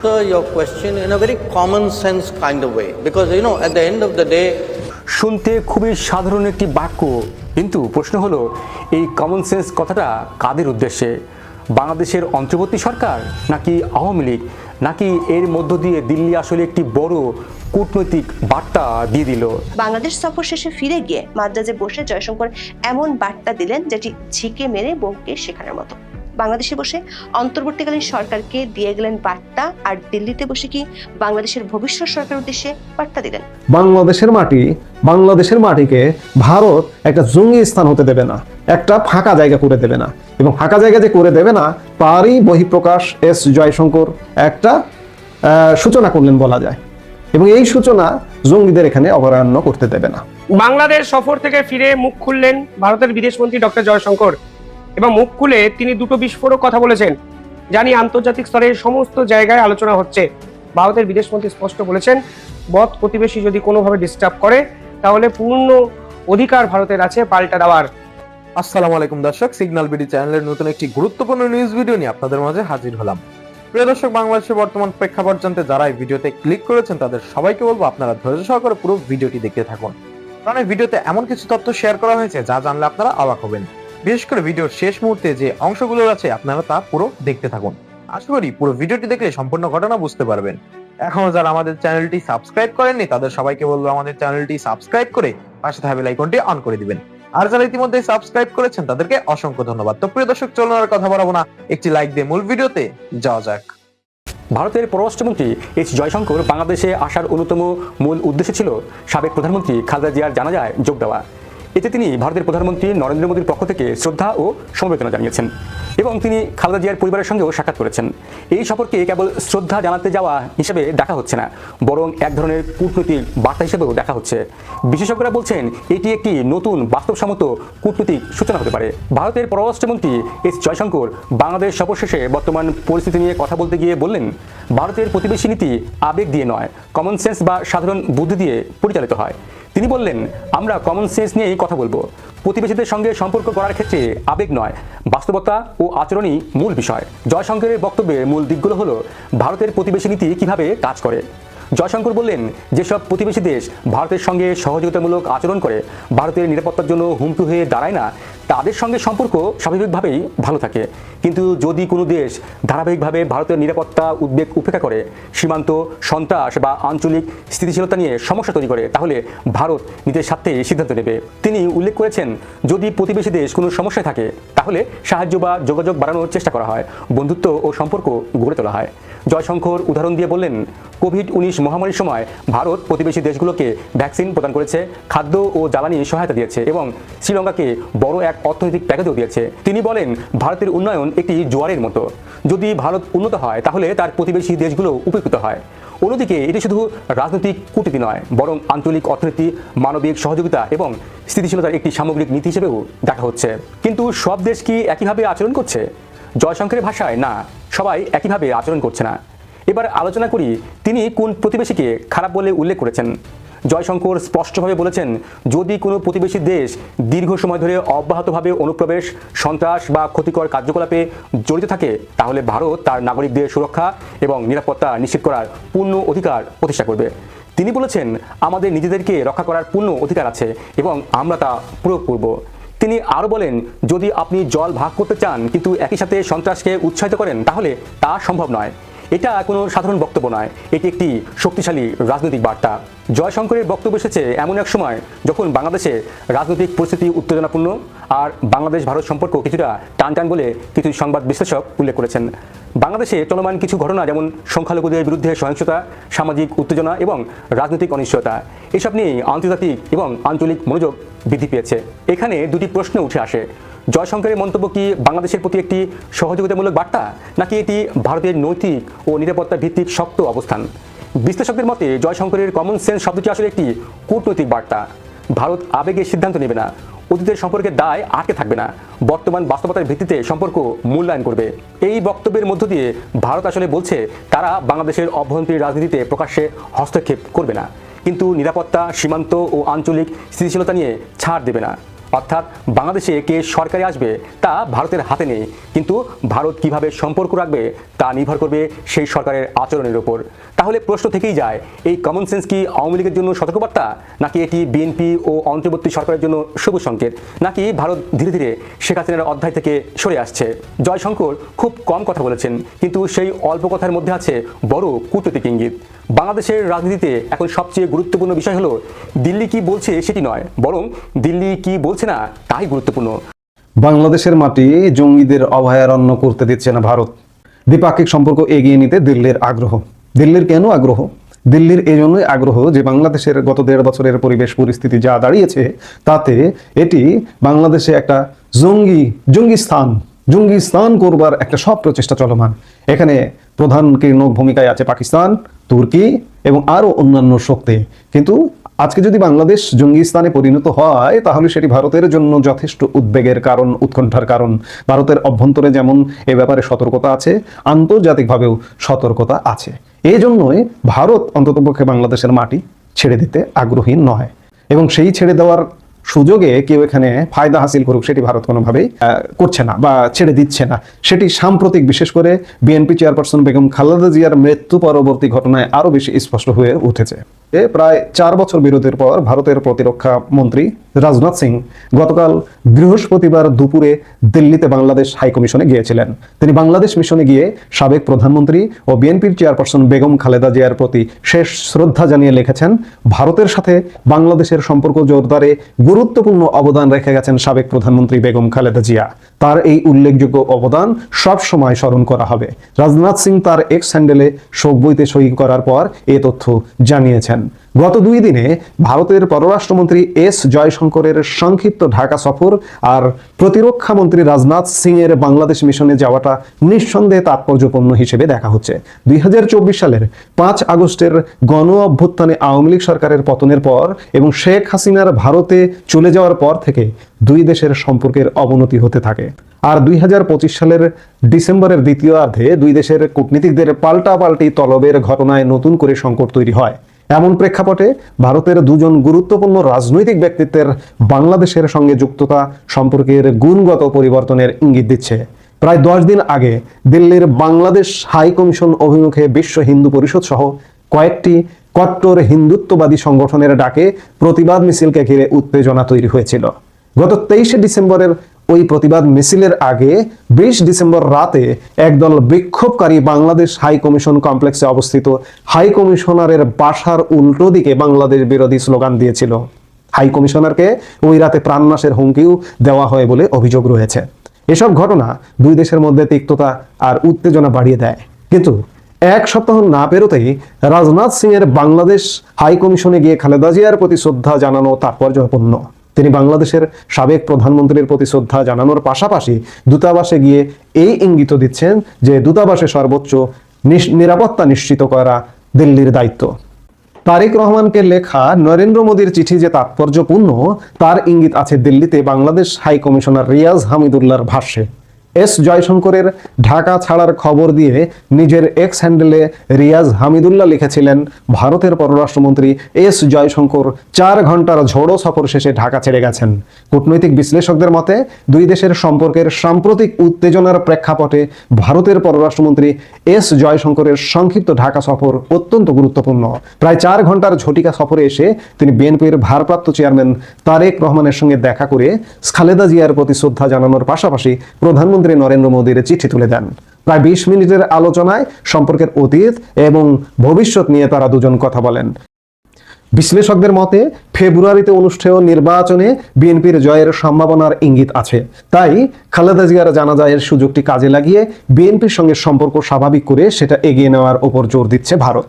answer your question in a very common sense kind of way. Because you know at the end of the day শুনতে খুবই সাধারণ একটি বাক্য কিন্তু প্রশ্ন হলো এই কমন সেন্স কথাটা কাদের উদ্দেশ্যে? বাংলাদেশের অন্তর্বর্তী সরকার নাকি আওয়ামী লীগ? নাকি এর মধ্য দিয়ে দিল্লি আসলে একটি বড় কূটনৈতিক বার্তা দিয়ে দিল? বাংলাদেশ সফর শেষে ফিরে গিয়ে মাদ্রাজে বসে জয়শঙ্কর এমন বার্তা দিলেন যেটি ঝিকে মেরে বউকে শেখানোর মতো। বাংলাদেশে বসে অন্তর্বর্তীকালীন সরকারকে দিয়ে গেলেন বার্তা আর দিল্লিতে বসে কি বাংলাদেশের ভবিষ্যৎ সরকার উদ্দেশ্যে বার্তা দিলেন? বাংলাদেশের মাটি বাংলাদেশের মাটিকে ভারত একটা জঙ্গি স্থান হতে দেবে না একটা ফাঁকা জায়গা করে দেবে না। এবং ফাঁকা জায়গা যে করে দেবে না তারই বহিঃপ্রকাশ এস জয়শঙ্কর একটা সূচনা করলেন বলা যায়। এবং এই সূচনা জঙ্গিদের এখানে অভয়ারণ্য করতে দেবে না। বাংলাদেশ সফর থেকে ফিরে মুখ খুললেন ভারতের বিদেশমন্ত্রী ডক্টর জয়শঙ্কর। এবং মুখ খুলে তিনি দুটো বিস্ফোরক কথা বলেছেন জানি আন্তর্জাতিক স্তরে সমস্ত জায়গায় আলোচনা হচ্ছে। ভারতের বিদেশমন্ত্রী স্পষ্ট বলেছেন, বধ প্রতিবেশী যদি কোনোভাবে ডিস্টার্ব করে, তাহলে পূর্ণ অধিকার ভারতের আছে পাল্টা দেওয়ার। আসসালামু আলাইকুম দর্শক সিগন্যাল বিডি চ্যানেলের নতুন একটি গুরুত্বপূর্ণ নিউজ ভিডিও নিয়ে আপনাদের মাঝে হাজির হলাম। প্রিয় দর্শক, বাংলাদেশের বর্তমান প্রেক্ষাপট জানতে যারা এই ভিডিওতে ক্লিক করেছেন, তাদের সবাইকে বলব আপনারা ধৈর্য সহকারে পুরো ভিডিওটি দেখতে থাকুন। কারণ এই ভিডিওতে এমন কিছু তথ্য শেয়ার করা হয়েছে, যা জানলে আপনারা অবাক হবেন। বিশেষ করে ভিডিওর শেষ মুহূর্তে যে অংশগুলো আছে আপনারা তা পুরো দেখতে থাকুন। আশা করি পুরো ভিডিওটি দেখলে সম্পূর্ণ ঘটনা বুঝতে পারবেন। এখনও যারা আমাদের চ্যানেলটি সাবস্ক্রাইব করেননি, তাদের সবাইকে বলব আমাদের চ্যানেলটি সাবস্ক্রাইব করে পাশে থাকা বেল আইকনটি অন করে দিবেন। আর যারা ইতিমধ্যে সাবস্ক্রাইব করেছেন, তাদেরকে অসংখ্য ধন্যবাদ। তো প্রিয় দর্শক, চলুন আর কথা বাড়াবো না। একটি লাইক দিয়ে মূল ভিডিওতে যাওয়া যাক। ভারতের পররাষ্ট্রমন্ত্রী এইচ জয়শঙ্কর বাংলাদেশে আসার অন্যতম মূল উদ্দেশ্য ছিল সাবেক প্রধানমন্ত্রী খালেদা জিয়ার জানাজায় যোগ দেওয়া। এতে তিনি ভারতের প্রধানমন্ত্রী নরেন্দ্র মোদীর পক্ষ থেকে শ্রদ্ধা ও সমবেদনা জানিয়েছেন এবং তিনি খালেদা জিয়ার পরিবারের সঙ্গেও সাক্ষাৎ করেছেন। এই সফরকে কেবল শ্রদ্ধা জানাতে যাওয়া হিসেবে দেখা হচ্ছে না, বরং এক ধরনের কূটনৈতিক বার্তা হিসেবেও দেখা হচ্ছে। বিশেষজ্ঞরা বলছেন, এটি একটি নতুন বাস্তবসম্মত কূটনৈতিক সূচনা হতে পারে। ভারতের পররাষ্ট্রমন্ত্রী এস জয়শঙ্কর বাংলাদেশ সফর শেষে বর্তমান পরিস্থিতি নিয়ে কথা বলতে গিয়ে বললেন, ভারতের প্রতিবেশী নীতি আবেগ দিয়ে নয় কমন সেন্স বা সাধারণ বুদ্ধি দিয়ে পরিচালিত হয়। তিনি বললেন, আমরা কমন সেন্স নিয়েই কথা বলব। প্রতিবেশীদের সঙ্গে সম্পর্ক করার ক্ষেত্রে আবেগ নয়, বাস্তবতা ও আচরণই মূল বিষয়। জয়শঙ্করের বক্তব্যের মূল দিকগুলো হলো, ভারতের প্রতিবেশী নীতি কীভাবে কাজ করে? জয়শঙ্কর বললেন, যেসব প্রতিবেশী দেশ ভারতের সঙ্গে সহযোগিতামূলক আচরণ করে, ভারতের নিরাপত্তার জন্য হুমকি হয়ে দাঁড়ায় না তাদের সঙ্গে সম্পর্ক স্বাভাবিকভাবেই ভালো থাকে। কিন্তু যদি কোনো দেশ ধারাবাহিকভাবে ভারতের নিরাপত্তা উদ্বেগ উপেক্ষা করে, সীমান্ত সন্ত্রাস বা আঞ্চলিক স্থিতিশীলতা নিয়ে সমস্যা তৈরি করে, তাহলে ভারত নিজের স্বার্থে সিদ্ধান্ত নেবে। তিনি উল্লেখ করেছেন, যদি প্রতিবেশী দেশ কোনো সমস্যায় থাকে, তাহলে সাহায্য বা যোগাযোগ বাড়ানোর চেষ্টা করা হয়, বন্ধুত্ব ও সম্পর্ক গড়ে তোলা হয়। জয়শঙ্কর উদাহরণ দিয়ে বললেন কোভিড উনিশ মহামারীর সময় ভারত প্রতিবেশী দেশগুলোকে ভ্যাকসিন প্রদান করেছে, খাদ্য ও জ্বালানি সহায়তা দিয়েছে এবং শ্রীলঙ্কাকে বড় এক অর্থনৈতিক প্যাকেজও দিয়েছে। তিনি বলেন, ভারতের উন্নয়ন একটি জোয়ারের মতো। যদি ভারত উন্নত হয়, তাহলে তার প্রতিবেশী দেশগুলো উপকৃত হয়। অন্যদিকে, এটি শুধু রাজনৈতিক কূটনীতি নয়, বরং আঞ্চলিক অর্থনীতি, মানবিক সহযোগিতা এবং স্থিতিশীলতার একটি সামগ্রিক নীতি হিসেবেও দেখা হচ্ছে। কিন্তু সব দেশ কি একইভাবে আচরণ করছে? জয়শঙ্করের ভাষায়, না, সবাই একইভাবে আচরণ করছে না। এবার আলোচনা করি, তিনি কোন প্রতিবেশীকে খারাপ বলে উল্লেখ করেছেন? জয়শঙ্কর স্পষ্টভাবে বলেছেন, যদি কোনো প্রতিবেশী দেশ দীর্ঘ সময় ধরে অব্যাহতভাবে অনুপ্রবেশ, সন্ত্রাস বা ক্ষতিকর কার্যকলাপে জড়িত থাকে, তাহলে ভারত তার নাগরিকদের সুরক্ষা এবং নিরাপত্তা নিশ্চিত করার পূর্ণ অধিকার প্রতিষ্ঠা করবে। তিনি বলেছেন, আমাদের নিজেদেরকে রক্ষা করার পূর্ণ অধিকার আছে এবং আমরা তা প্রয়োগ করব। তিনি আরও বলেন, যদি আপনি জল ভাগ করতে চান, কিন্তু একই সাথে সন্ত্রাসকে উৎসাহিত করেন, তাহলে তা সম্ভব নয়। এটা কোনো সাধারণ বক্তব্য নয়, এটি একটি শক্তিশালী রাজনৈতিক বার্তা। জয়শঙ্করের বক্তব্য এসেছে এমন এক সময় যখন বাংলাদেশে রাজনৈতিক পরিস্থিতি উত্তেজনাপূর্ণ আর বাংলাদেশ ভারত সম্পর্ক কিছুটা টান টান বলে কিছু সংবাদ বিশ্লেষক উল্লেখ করেছেন। বাংলাদেশে চলমান কিছু ঘটনা যেমন সংখ্যালঘুদের বিরুদ্ধে সহিংসতা, সামাজিক উত্তেজনা এবং রাজনৈতিক অনিশ্চয়তা, এসব নিয়ে আন্তর্জাতিক এবং আঞ্চলিক মনোযোগ বৃদ্ধি পেয়েছে। এখানে দুটি প্রশ্ন উঠে আসে। জয়শঙ্করের মন্তব্য কি বাংলাদেশের প্রতি একটি সহযোগিতামূলক বার্তা নাকি এটি ভারতের নৈতিক ও নিরাপত্তা ভিত্তিক শক্ত অবস্থান? বিশ্লেষকদের মতে জয়শঙ্করের কমন সেন্স শব্দটি আসলে একটি কূটনৈতিক বার্তা। ভারত আবেগে সিদ্ধান্ত নেবে না। অতীতের সম্পর্কে দায় আটকে থাকবে না। বর্তমান বাস্তবতার ভিত্তিতে সম্পর্ক মূল্যায়ন করবে। এই বক্তব্যের মধ্য দিয়ে ভারত আসলে বলছে, তারা বাংলাদেশের অভ্যন্তরীণ রাজনীতিতে প্রকাশ্যে হস্তক্ষেপ করবে না। কিন্তু নিরাপত্তা, সীমান্ত ও আঞ্চলিক স্থিতিশীলতা নিয়ে ছাড় দেবে না। অর্থাৎ বাংলাদেশে কে সরকারে আসবে তা ভারতের হাতে নেই। কিন্তু ভারত কীভাবে সম্পর্ক রাখবে তা নির্ভর করবে সেই সরকারের আচরণের উপর। তাহলে প্রশ্ন থেকেই যায়, এই কমন সেন্স কি আওয়ামী লীগের জন্য সতর্কবার্তা, নাকি এটি বিএনপি ও অন্তর্বর্তী সরকারের জন্য সবুজ সংকেত, নাকি ভারত ধীরে ধীরে শেখ হাসিনার অধ্যায় থেকে সরে আসছে? জয়শঙ্কর খুব কম কথা বলেছেন, কিন্তু সেই অল্প কথার মধ্যে আছে বড় কূটনৈতিক ইঙ্গিত। বাংলাদেশের রাজনীতিতে এখন সবচেয়ে গুরুত্বপূর্ণ বিষয় হলো, দিল্লি কি বলছে সেটি নয়, বরং দিল্লি কি বলছে না তাই গুরুত্বপূর্ণ। বাংলাদেশের মাটি জঙ্গিদের অভয়ারণ্য করতে দিচ্ছে না ভারত। দ্বিপাক্ষিক সম্পর্ক এগিয়ে নিতে দিল্লির আগ্রহ। দিল্লির কেন আগ্রহ? দিল্লির এই জন্যই আগ্রহ যে বাংলাদেশের গত দেড় বছরের পরিবেশ পরিস্থিতি যা দাঁড়িয়েছে, তাতে এটি বাংলাদেশে একটা জঙ্গি জঙ্গি স্থান। জঙ্গি স্থান করবার একটা সব প্রচেষ্টা চলমান। এখানে প্রধান কীর্ণ ভূমিকায় আছে পাকিস্তান, তুর্কি এবং আরও অন্যান্য শক্তি। কিন্তু আজকে যদি বাংলাদেশ জঙ্গি স্থানে পরিণত হয়, তাহলে সেটি ভারতের জন্য যথেষ্ট উদ্বেগের কারণ, উৎকণ্ঠার কারণ। ভারতের অভ্যন্তরে যেমন এ ব্যাপারে সতর্কতা আছে, আন্তর্জাতিকভাবেও সতর্কতা আছে। এই জন্যই ভারত অন্ততপক্ষে বাংলাদেশের মাটি ছেড়ে দিতে আগ্রহী নয়। এবং সেই ছেড়ে দেওয়ার সুযোগে কেউ এখানে ফায়দা হাসিল করুক সেটি ভারত কোনোভাবেই করছে না বা ছেড়ে দিচ্ছে না। সেটি সাম্প্রতিক, বিশেষ করে বিএনপি চেয়ারপারসন বেগম খালেদা জিয়ার মৃত্যু পরবর্তী ঘটনায় আরও বেশি স্পষ্ট হয়ে উঠেছে। এ প্রায় চার বছর বিরতির পর ভারতের প্রতিরক্ষা মন্ত্রী রাজনাথ সিং গতকাল বৃহস্পতিবার দুপুরে দিল্লিতে বাংলাদেশ হাইকমিশনে গিয়েছিলেন। তিনি বাংলাদেশ মিশনে গিয়ে সাবেক প্রধানমন্ত্রী ও বিএনপির চেয়ারপারসন বেগম খালেদা জিয়ার প্রতি শেষ শ্রদ্ধা জানিয়ে লিখেছেন, ভারতের সাথে বাংলাদেশের সম্পর্ক জোরদারে গুরুত্বপূর্ণ অবদান রেখে গেছেন সাবেক প্রধানমন্ত্রী বেগম খালেদা জিয়া। তার এই উল্লেখযোগ্য অবদান সব সময় স্মরণ করা হবে। রাজনাথ সিং তার এক্স হ্যান্ডেলে শোক বইতে সই করার পর এ তথ্য জানিয়েছেন। গত দুই দিনে ভারতের পররাষ্ট্রমন্ত্রী এস জয়শঙ্করের সংক্ষিপ্ত ঢাকা সফর আর প্রতিরক্ষা মন্ত্রী রাজনাথ সিং এর বাংলাদেশ মিশনে যাওয়াটা নিঃসন্দেহে তাৎপর্যপূর্ণ হিসেবে দেখা হচ্ছে। দুই হাজার চব্বিশ সালের পাঁচ আগস্টের গণ অভ্যুত্থানে আওয়ামী লীগ সরকারের পতনের পর এবং শেখ হাসিনার ভারতে চলে যাওয়ার পর থেকে দুই দেশের সম্পর্কের অবনতি হতে থাকে। আর দুই হাজার পঁচিশ সালের ডিসেম্বরের দ্বিতীয় অর্ধে দুই দেশের কূটনীতিকদের পাল্টাপাল্টি তলবের ঘটনায় নতুন করে সংকট তৈরি হয়। এমন প্রেক্ষাপটে ভারতের দুজন গুরুত্বপূর্ণ রাজনৈতিক ব্যক্তিত্বের বাংলাদেশের সঙ্গে যুক্ততা সম্পর্কের গুণগত পরিবর্তনের ইঙ্গিত দিচ্ছে। প্রায় দশ দিন আগে দিল্লির বাংলাদেশ হাই কমিশন অভিমুখে বিশ্ব হিন্দু পরিষদ সহ কয়েকটি কট্টর হিন্দুত্ববাদী সংগঠনের ডাকে প্রতিবাদ মিছিলকে ঘিরে উত্তেজনা তৈরি হয়েছিল। গত তেইশে ডিসেম্বরের ওই প্রতিবাদ মিছিলের আগে বিশ ডিসেম্বর রাতে একদল বিক্ষোভকারী বাংলাদেশ হাই কমিশন কমপ্লেক্সে অবস্থিত হাই কমিশনারের বাসার উল্টো দিকে বাংলাদেশ বিরোধী স্লোগান দিয়েছিল। হাই কমিশনারকে ওই রাতে প্রাণনাশের হুমকিও দেওয়া হয় বলে অভিযোগ রয়েছে। এসব ঘটনা দুই দেশের মধ্যে তিক্ততা আর উত্তেজনা বাড়িয়ে দেয়। কিন্তু এক সপ্তাহ না পেরোতেই রাজনাথ সিং এর বাংলাদেশ হাই কমিশনে গিয়ে খালেদা জিয়ার প্রতি শ্রদ্ধা জানানো তাৎপর্যপূর্ণ। তিনি বাংলাদেশের সাবেক প্রধানমন্ত্রীর প্রতি শ্রদ্ধা জানানোর পাশাপাশি দূতাবাসে গিয়ে এই ইঙ্গিত দিচ্ছেন যে দূতাবাসে সর্বোচ্চ নিরাপত্তা নিশ্চিত করা দিল্লির দায়িত্ব। তারেক রহমানকে লেখা নরেন্দ্র মোদীর চিঠি যে তাৎপর্যপূর্ণ, তার ইঙ্গিত আছে দিল্লিতে বাংলাদেশ হাই কমিশনার রিয়াজ হামিদুল্লাহর ভাষ্যে। এস জয়শঙ্করের ঢাকা ছাড়ার খবর দিয়ে নিজের এক্স হ্যান্ডেলে রিয়াজ হামিদুল্লাহ লিখেছিলেন, ভারতের পররাষ্ট্রমন্ত্রী এস জয়শঙ্কর চার ঘণ্টার ঝোড়ো সফর শেষে ঢাকা ছেড়ে গেছেন। কূটনৈতিক বিশ্লেষকদের মতে, দুই দেশের সম্পর্কের সাম্প্রতিক উত্তেজনার প্রেক্ষাপটে ভারতের পররাষ্ট্রমন্ত্রী এস জয়শঙ্করের সংক্ষিপ্ত ঢাকা সফর অত্যন্ত গুরুত্বপূর্ণ। প্রায় চার ঘণ্টার ঝটিকা সফরে এসে তিনি বিএনপির ভারপ্রাপ্ত চেয়ারম্যান তারেক রহমানের সঙ্গে দেখা করে, খালেদা জিয়ার প্রতি শ্রদ্ধা জানানোর পাশাপাশি প্রধানমন্ত্রী নরেন্দ্র মোদীর চিঠি তুলে দেন। প্রায় বিশ মিনিটের আলোচনায় সম্পর্কের অতীত এবং ভবিষ্যৎ নিয়ে তারা দুজন কথা বলেন। বিশ্লেষকদের মতে, ফেব্রুয়ারিতে অনুষ্ঠেয় নির্বাচনে বিএনপির জয়ের সম্ভাবনার ইঙ্গিত আছে। তাই খালেদা জিয়ার জানাজায়ের সুযোগটি কাজে লাগিয়ে বিএনপির সঙ্গে সম্পর্ক স্বাভাবিক করে সেটা এগিয়ে নেওয়ার ওপর জোর দিচ্ছে ভারত।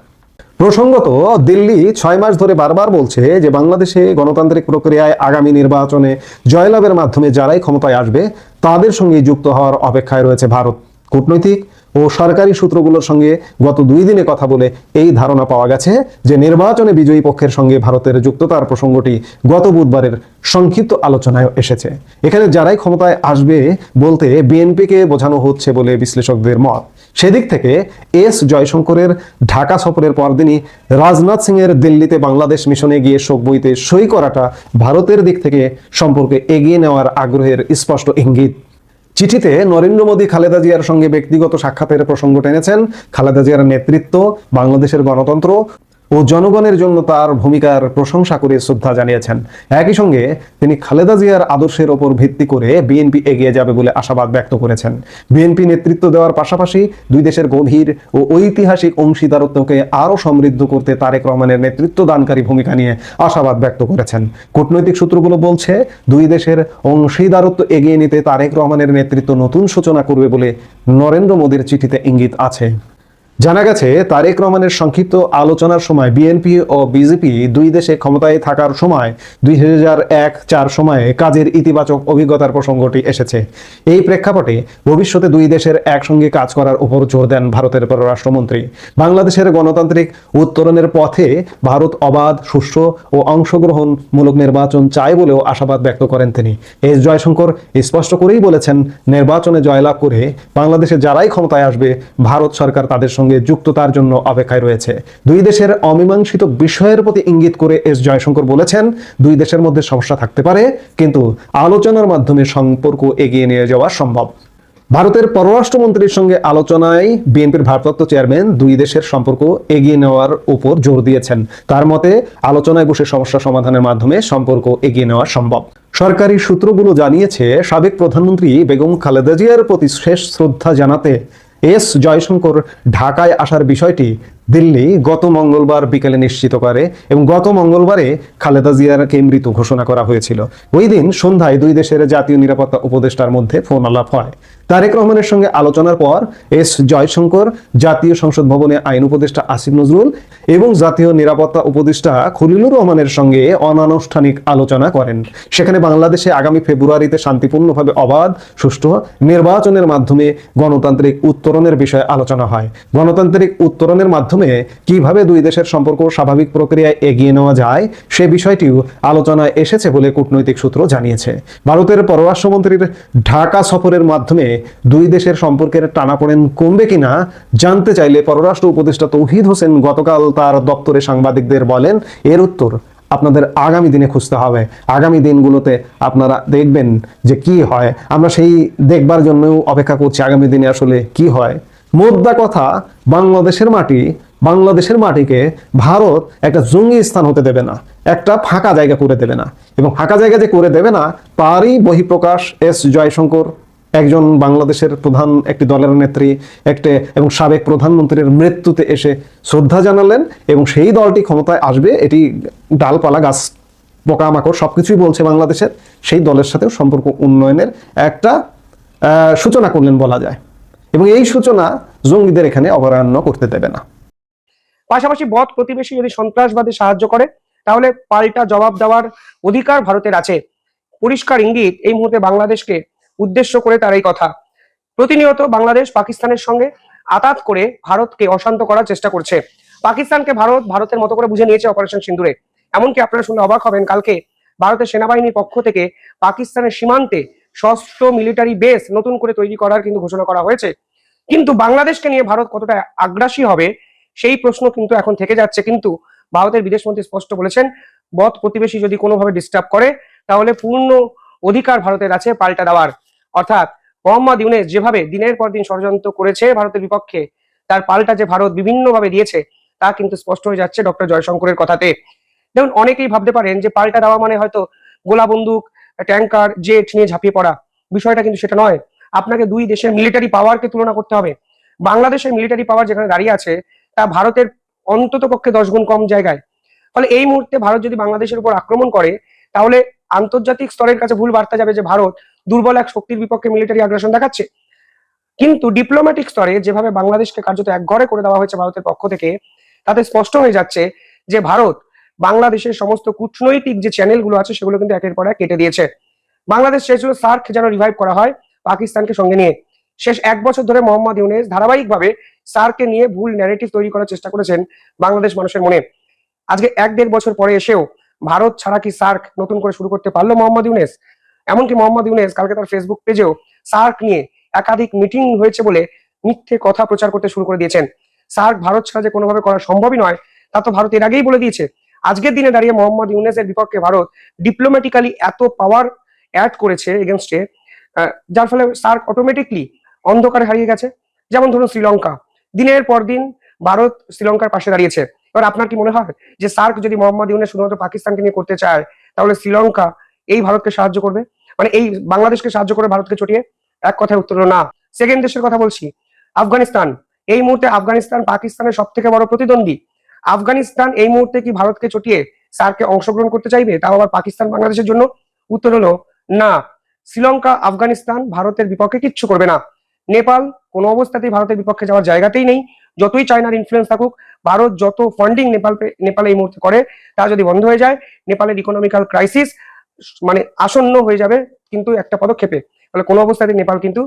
প্রসঙ্গত, দিল্লি ছয় মাস ধরে বারবার বলছে যে বাংলাদেশে গণতান্ত্রিক প্রক্রিয়ায় আগামী নির্বাচনে জয়লাভের মাধ্যমে যারাই ক্ষমতায় আসবে তাদের সঙ্গে যুক্ত হওয়ার অপেক্ষায় রয়েছে ভারত। কূটনৈতিক ও সরকারি সূত্রগুলোর সঙ্গে গত দুই দিনে কথা বলে এই ধারণা পাওয়া গেছে যে নির্বাচনে বিজয়ী পক্ষের সঙ্গে ভারতের যুক্ততার প্রসঙ্গটি গত বুধবারের সংক্ষিপ্ত আলোচনায় এসেছে। এখানে যারাই ক্ষমতায় আসবে বলতে বিএনপিকে বোঝানো হচ্ছে বলে বিশ্লেষকদের মত। সেদিক থেকে এস জয়শঙ্করের ঢাকা সফরের পরদিনই রাজনাথ সিং এর দিল্লিতে বাংলাদেশ মিশনে গিয়ে শোক বইতে সই করাটা ভারতের দিক থেকে সম্পর্কে এগিয়ে নেওয়ার আগ্রহের স্পষ্ট ইঙ্গিত। চিঠিতে নরেন্দ্র মোদী, খালেদা জিয়ার সঙ্গে ব্যক্তিগত সাক্ষাতের প্রসঙ্গ টেনেছেন। খালেদা জিয়ার নেতৃত্ব বাংলাদেশের গণতন্ত্র ও জনগণের জন্য তার ভূমিকার প্রশংসা করে শ্রদ্ধা জানিয়েছেন। একই সঙ্গে তিনি খালেদা জিয়ার আদর্শের ওপর ভিত্তি করে বিএনপি এগিয়ে যাবে বলে আশাবাদ ব্যক্ত করেছেন। বিএনপি নেতৃত্ব দেওয়ার পাশাপাশি দুই দেশের গভীর ও ঐতিহাসিক অংশীদারত্বকে আরও সমৃদ্ধ করতে তারেক রহমানের নেতৃত্ব দানকারী ভূমিকা নিয়ে আশাবাদ ব্যক্ত করেছেন। কূটনৈতিক সূত্রগুলো বলছে, দুই দেশের অংশীদারত্ব এগিয়ে নিতে তারেক রহমানের নেতৃত্ব নতুন সূচনা করবে বলে নরেন্দ্র মোদীর চিঠিতে ইঙ্গিত আছে। জানা গেছে, তারেক রহমানের সংক্ষিপ্ত আলোচনার সময় বিএনপি ও বিজেপি দুই দেশে ক্ষমতায় থাকার সময়, দুই চার সময়ে কাজের ইতিবাচক অভিজ্ঞতার প্রসঙ্গটি এসেছে। এই প্রেক্ষাপটে ভবিষ্যতে দুই দেশের একসঙ্গে কাজ করার উপর জোর দেন ভারতের পররাষ্ট্রমন্ত্রী। বাংলাদেশের গণতান্ত্রিক উত্তরণের পথে ভারত অবাধ, সুষ্ঠু ও অংশগ্রহণমূলক নির্বাচন চায় বলেও আশাবাদ ব্যক্ত করেন তিনি। এস জয়শঙ্কর স্পষ্ট করেই বলেছেন, নির্বাচনে জয়লাভ করে বাংলাদেশে যারাই ক্ষমতায় আসবে, ভারত সরকার তাদের সঙ্গে যুক্ততার জন্য অপেক্ষায় রয়েছে। দুই দেশের অমীমাংসিত বিষয়ের প্রতি ইঙ্গিত করে এস জয়শঙ্কর বলেছেন, দুই দেশের মধ্যে সমস্যা থাকতে পারে, কিন্তু আলোচনার মাধ্যমে সম্পর্ক এগিয়ে নিয়ে যাওয়া সম্ভব। ভারতের পররাষ্ট্রমন্ত্রীর সঙ্গে আলোচনায় বিএনপির ভারপ্রাপ্ত চেয়ারম্যান দুই দেশের সম্পর্ক এগিয়ে নেওয়ার উপর জোর দিয়েছেন। তার মতে, আলোচনায় বসে সমস্যা সমাধানের মাধ্যমে সম্পর্ক এগিয়ে নেওয়া সম্ভব। সরকারি সূত্রগুলো জানিয়েছে, সাবেক প্রধানমন্ত্রী বেগম খালেদা জিয়ার প্রতি শেষ শ্রদ্ধা জানাতে এস জয়শঙ্কর ঢাকায় আসার বিষয়টি দিল্লি গত মঙ্গলবার বিকেলে নিশ্চিত করে এবং গত মঙ্গলবারে খালেদা জিয়ারকে মৃত ঘোষণা করা হয়েছিল। ওই দিন সন্ধ্যায় দুই দেশের জাতীয় নিরাপত্তা উপদেষ্টার মধ্যে ফোন আলাপ হয়। তারেক রহমানের সঙ্গে আলোচনার পর এস জয়শঙ্কর, জাতীয় সংসদ ভবনে আইন উপদেষ্টা আসিফ নজরুল এবং জাতীয় নিরাপত্তা উপদেষ্টা খলিলুর রহমানের সঙ্গে অনানুষ্ঠানিক আলোচনা করেন। সেখানে বাংলাদেশে আগামী ফেব্রুয়ারিতে শান্তিপূর্ণভাবে অবাধ, সুষ্ঠু নির্বাচনের মাধ্যমে গণতান্ত্রিক উত্তরণের বিষয়ে আলোচনা হয়। গণতান্ত্রিক উত্তরণের মাধ্যমে কীভাবে দুই দেশের সম্পর্ক স্বাভাবিক প্রক্রিয়ায় এগিয়ে নেওয়া যায় সে বিষয়টিও আলোচনায় এসেছে বলে কূটনৈতিক সূত্র জানিয়েছে। ভারতের পররাষ্ট্রমন্ত্রীর ঢাকা সফরের মাধ্যমে দুই দেশের সম্পর্কের টানাপোড়েন কমবে কিনা জানতে চাইলে পররাষ্ট্র উপদেষ্টা তৌহিদ হোসেন গতকাল তার দপ্তরে সাংবাদিকদের বলেন, এর উত্তর আপনাদের আগামী দিনে খুঁজতে হবে। আগামী দিনগুলোতে আপনারা দেখবেন যে কি হয়। আমরা সেই দেখবার জন্যও অপেক্ষা করছি আগামী দিনে আসলে কি হয়। মোদ্দা কথা, বাংলাদেশের মাটি বাংলাদেশের মাটিকে ভারত একটা জঙ্গি স্থান হতে দেবে না, একটা ফাঁকা জায়গা করে দেবে না। এবং ফাঁকা জায়গা যে করে দেবে না, তারই বহিঃপ্রকাশ এস জয়শঙ্কর, একজন বাংলাদেশের প্রধান, একটি দলের নেত্রী, একটি এবং সাবেক প্রধানমন্ত্রীর মৃত্যুতে এসে শ্রদ্ধা জানালেন এবং সেই দলটি ক্ষমতায় আসবে, এটি ডালপালা, গাছ, পোকামাকড় সবকিছুই বলছে বাংলাদেশের। সেই দলের সাথেও সম্পর্ক উন্নয়নের একটা সূচনা করলেন বলা যায়। এবং এই সূচনা জঙ্গিদের এখানে অবরান্ন করতে দেবে না। পাশাপাশি বধ প্রতিবেশী যদি সন্ত্রাসবাদে সাহায্য করে, তাহলে পাল্টা জবাব দেওয়ার অধিকার ভারতের আছে। পরিষ্কার ইঙ্গিত, এই মুহূর্তে বাংলাদেশকে উদ্দেশ্য করে তার এই কথা। প্রতিনিয়ত বাংলাদেশ পাকিস্তানের সঙ্গে আতাত করে ভারতকে অশান্ত করার চেষ্টা করছে। পাকিস্তানকে ভারত ভারতের মতো করে বুঝে নিয়েছে অপারেশন সিন্দুরে। এমনকি আপনারা শুনলে অবাক হবেন, কালকে ভারতের সেনাবাহিনীর পক্ষ থেকে পাকিস্তানের সীমান্তে সশস্ত্র মিলিটারি বেস নতুন করে তৈরি করার কিন্তু ঘোষণা করা হয়েছে। কিন্তু বাংলাদেশকে নিয়ে ভারত কতটা আগ্রাসী হবে সেই প্রশ্ন কিন্তু এখন থেকে যাচ্ছে। কিন্তু ভারতের বিদেশমন্ত্রী স্পষ্ট বলেছেন, বধ প্রতিবেশী যদি কোনোভাবে ডিস্টার্ব করে, তাহলে পূর্ণ অধিকার ভারতের আছে পাল্টা দেওয়ার। অর্থাৎ মোহাম্মদ ইউনেস যেভাবে দিনের পর দিন ষড়যন্ত্র করেছে ভারতের বিপক্ষে, তার পাল্টা যে ভারত বিভিন্নভাবে দিয়েছে, তা কিন্তু স্পষ্ট হয়ে যাচ্ছে ডক্টর জয়শঙ্করের কথাতে। দেখুন, অনেকেই ভাবতে পারেন যে পাল্টা দেওয়া মানে হয়তো গোলা বন্দুক ট্যাঙ্কার জেট নিয়ে ঝাঁপিয়ে পড়া। বিষয়টা কিন্তু সেটা নয়। আপনাকে দুই দেশের মিলিটারি পাওয়ারকে তুলনা করতে হবে। বাংলাদেশের মিলিটারি পাওয়ার যেখানে দাঁড়িয়ে আছে তা ভারতের অন্তত পক্ষে দশ গুণ কম জায়গায়। ফলে এই মুহূর্তে ভারত যদি বাংলাদেশের উপর আক্রমণ করে, তাহলে আন্তর্জাতিক স্তরের কাছে ভুল বার্তা যাবে যে ভারত দুর্বল এক শক্তির বিপক্ষে মিলিটারি আগ্রাসন দেখাচ্ছে। কিন্তু ডিপ্লোম্যাটিক স্তরে যেভাবে বাংলাদেশকে কার্যত একঘরে করে দেওয়া হয়েছে ভারতের পক্ষ থেকে, তাতে স্পষ্ট হয়ে যাচ্ছে যে ভারত বাংলাদেশের সমস্ত কূটনৈতিক যে চ্যানেলগুলো আছে, সেগুলো কিন্তু একের পর এক কেটে দিয়েছে। বাংলাদেশ চেয়েছিল সার্ক যেন রিভাইভ করা হয় পাকিস্তানকে সঙ্গে নিয়ে। শেষ এক বছর ধরে মোহাম্মদ ইউনেস ধারাবাহিকভাবে সার্ককে নিয়ে ভুল ন্যারেটিভ তৈরি করার চেষ্টা করেছেন বাংলাদেশ মানুষের মনে। আজকে এক দেড় বছর পরে এসেও ভারত ছাড়া কি সার্ক নতুন করে শুরু করতে পারল মোহাম্মদ ইউনেস? এমনকি মোহাম্মদ ইউনেস কালকে তার ফেসবুক পেজেও সার্ক নিয়ে একাধিক মিটিং হয়েছে বলে মিথ্যে কথা প্রচার করতে শুরু করে দিয়েছেন। সার্ক ভারত ছাড়া যে কোনোভাবে করা সম্ভবই নয়, তা তো ভারত এর আগেই বলে দিয়েছে। আজকের দিনে দাঁড়িয়ে মোহাম্মদ ইউনেসের বিপক্ষে ভারত ডিপ্লোম্যাটিক্যালি এত পাওয়ার অ্যাড করেছে এগেনস্টে যার ফলে সার্ক অটোমেটিকলি অন্ধকারে হারিয়ে গেছে। যেমন ধরুন শ্রীলঙ্কা। দিনের পর দিন ভারত শ্রীলঙ্কার পাশে দাঁড়িয়েছে। এবার আপনার কি মনে হয় যে সার্ক যদি মোহাম্মদ ইউনেস শুধুমাত্র পাকিস্তানকে নিয়ে করতে চায়, তাহলে শ্রীলঙ্কা এই ভারতকে সাহায্য করবে? মানে এই বাংলাদেশকে সাহায্য করে ভারতকে চটিয়ে এক কথায় উত্তর না। সেকেন্ড দেশের কথা বলছি, আফগানিস্তান। এই মুহূর্তে আফগানিস্তান পাকিস্তানের সব থেকে বড় প্রতিদ্বন্দ্বী। আফগানিস্তান এই মুহূর্তে কি ভারতকে চটিয়ে সার্কে অংশগ্রহণ করতে চাইবে? তাও আবার পাকিস্তান বাংলাদেশের জন্য? উত্তর হলো না। শ্রীলঙ্কা, আফগানিস্তান ভারতের বিপক্ষে কিচ্ছু করবে না। নেপাল কোনো অবস্থাতেই ভারতের বিপক্ষে যাওয়ার জায়গাতেই নেই। যতই চায়নার ইনফ্লুয়েন্স থাকুক, ভারত যত ফান্ডিং নেপাল নেপালে এই মুহূর্তে করে, তা যদি বন্ধ হয়ে যায়, নেপালের ইকোনমিক্যাল ক্রাইসিস মানে আসন্ন হয়ে যাবে কিন্তু একটা পদক্ষেপে। ফলে কোনো অবস্থাতেই নেপাল কিন্তু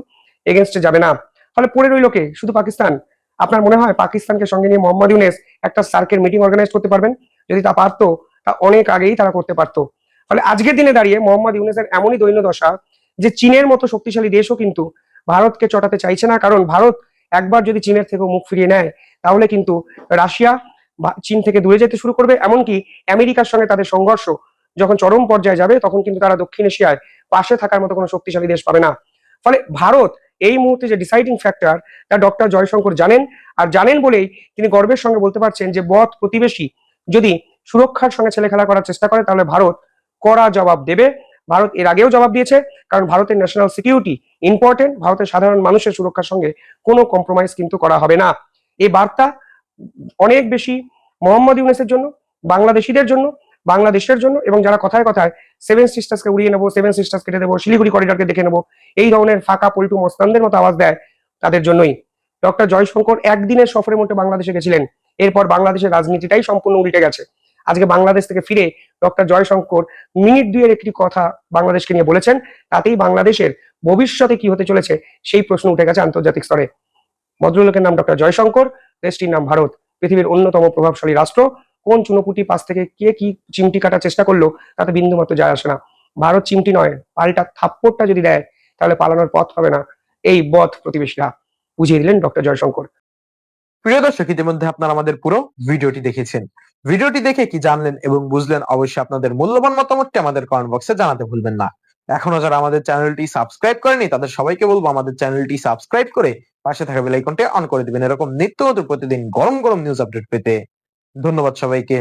এগেনস্টে যাবে না। ফলে পড়ে রইল কে? শুধু পাকিস্তান। আপনার মনে হয় পাকিস্তানকে সঙ্গে নিয়ে মোহাম্মদ ইউনেস একটা সার্কের মিটিং অর্গানাইজ করতে পারবেন? যদি তা পারতো, তা অনেক আগেই তারা করতে পারতো। ফলে আজকের দিনে দাঁড়িয়ে মোহাম্মদ ইউনেসের এমনই দৈন্য দশা যে চীনের মতো শক্তিশালী দেশও কিন্তু ভারতকে চটাতে চাইছে না, কারণ ভারত একবার যদি চীনের থেকেও মুখ ফিরিয়ে নেয়, তাহলে কিন্তু রাশিয়া চীন থেকে দূরে যেতে শুরু করবে। এমনকি আমেরিকার সঙ্গে তাদের সংঘর্ষ যখন চরম পর্যায়ে যাবে, তখন কিন্তু তারা দক্ষিণ এশিয়ায় পাশে থাকার মতো কোনো শক্তিশালী দেশ পাবে না। ফলে ভারত এই মুহূর্তে যে ডিসাইডিং ফ্যাক্টর তা ডক্টর জয়শঙ্কর জানেন। আর জানেন বলেই তিনি গর্বের সঙ্গে বলতে পারছেন যে, বধ প্রতিবেশী যদি সুরক্ষার সঙ্গে ছেলে খেলা করার চেষ্টা করে, তাহলে ভারত কড়া জবাব দেবে। ভারত এর আগেও জবাব দিয়েছে, কারণ ভারতের ন্যাশনাল সিকিউরিটি ইম্পর্টেন্ট ভারতের সাধারণ মানুষের সুরক্ষার সঙ্গে কোনো কম্প্রোমাইজ কিন্তু করা হবে না। এই বার্তা অনেক বেশি মোহাম্মদ ইউনেসের জন্য, বাংলাদেশিদের জন্য, বাংলাদেশের জন্য এবং যারা কথায় কথায় সেভেন সিস্টার্সকে উড়িয়ে নেব সেভেন সিস্টার্স কেটে দেবো, শিলিগুড়ি করিডরকে দেখে নেব, এই ধরনের ফাঁকা পল্টু মস্তানদের মতো আওয়াজ দেয় তাদের জন্যই। ডক্টর জয়শঙ্কর একদিনের সফরের মধ্যে বাংলাদেশে গেছিলেন, এরপর বাংলাদেশের রাজনীতিটাই সম্পূর্ণ উল্টে গেছে। আজকে বাংলাদেশ থেকে ফিরে ডক্টর জয়শঙ্কর মিনিট দুইয়ের একটি কথা বাংলাদেশকে নিয়ে বলেছেন। তাতেই বাংলাদেশের ভবিষ্যতে কি হতে চলেছে সেই প্রশ্ন উঠে গেছে আন্তর্জাতিক স্তরে। ভদ্রলোকের নাম ডক্টর জয়শঙ্কর, দেশটির নাম ভারত। পৃথিবীর অন্যতম প্রভাবশালী রাষ্ট্র। কোন চুনোপুটি পাশ থেকে কে কি চিমটি কাটার চেষ্টা করল তাতে বিন্দু মাত্র যায় আসে না। ভারত চিমটি নয়, পাল্টা থাপ্পড়টা যদি দেয়, তাহলে পালানোর পথ হবে না এই বধ প্রতিবেশীরা। বুঝিয়ে দিলেন ডক্টর জয়শঙ্কর। প্রিয় দর্শক, ইতিমধ্যে আপনারা আমাদের পুরো ভিডিওটি দেখেছেন। ভিডিওটি দেখে কি জানলেন এবং বুঝলেন অবশ্যই আপনাদের মূল্যবান মতামতটি আমাদের কমেন্ট বক্সে জানাতে ভুলবেন না। এখনও যারা আমাদের চ্যানেলটি সাবস্ক্রাইব করেনি তাদের সবাইকে বলব আমাদের চ্যানেলটি সাবস্ক্রাইব করে পাশে থাকা বেল আইকনটি অন করে দিবেন। এরকম নিত্য নতুন প্রতিদিন গরম গরম নিউজ আপডেট পেতে। ধন্যবাদ সবাইকে।